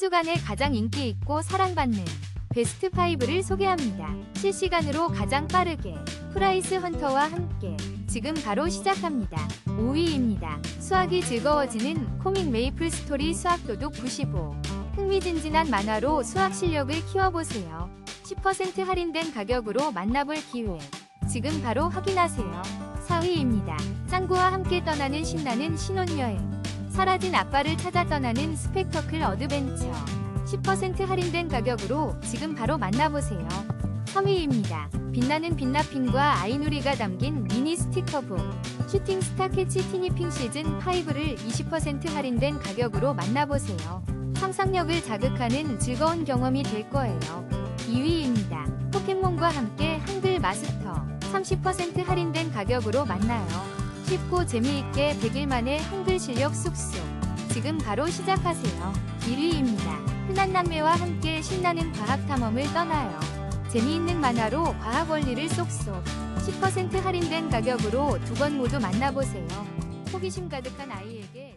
주간에 가장 인기 있고 사랑받는 베스트 5를 소개합니다. 실시간으로 가장 빠르게 프라이스 헌터와 함께 지금 바로 시작합니다. 5위입니다. 수학이 즐거워지는 코믹 메이플 스토리 수학 도둑 95. 흥미진진한 만화로 수학 실력을 키워보세요. 10% 할인된 가격으로 만나볼 기회. 지금 바로 확인하세요. 4위입니다. 짱구와 함께 떠나는 신나는 신혼여행. 사라진 아빠를 찾아 떠나는 스펙터클 어드벤처. 10% 할인된 가격으로 지금 바로 만나보세요. 3위입니다. 빛나는 빛나핀과 아이누리가 담긴 미니 스티커북. 슈팅 스타 캐치 티니핑 시즌 5를 20% 할인된 가격으로 만나보세요. 상상력을 자극하는 즐거운 경험이 될 거예요. 2위입니다. 포켓몬과 함께 한글 마스터 30% 할인된 가격으로 만나요. 쉽고 재미있게 100일 만에 한글 실력 쑥쑥. 지금 바로 시작하세요. 1위입니다. 흔한 남매와 함께 신나는 과학 탐험을 떠나요. 재미있는 만화로 과학 원리를 쏙쏙. 10% 할인된 가격으로 두번 모두 만나보세요. 호기심 가득한 아이에게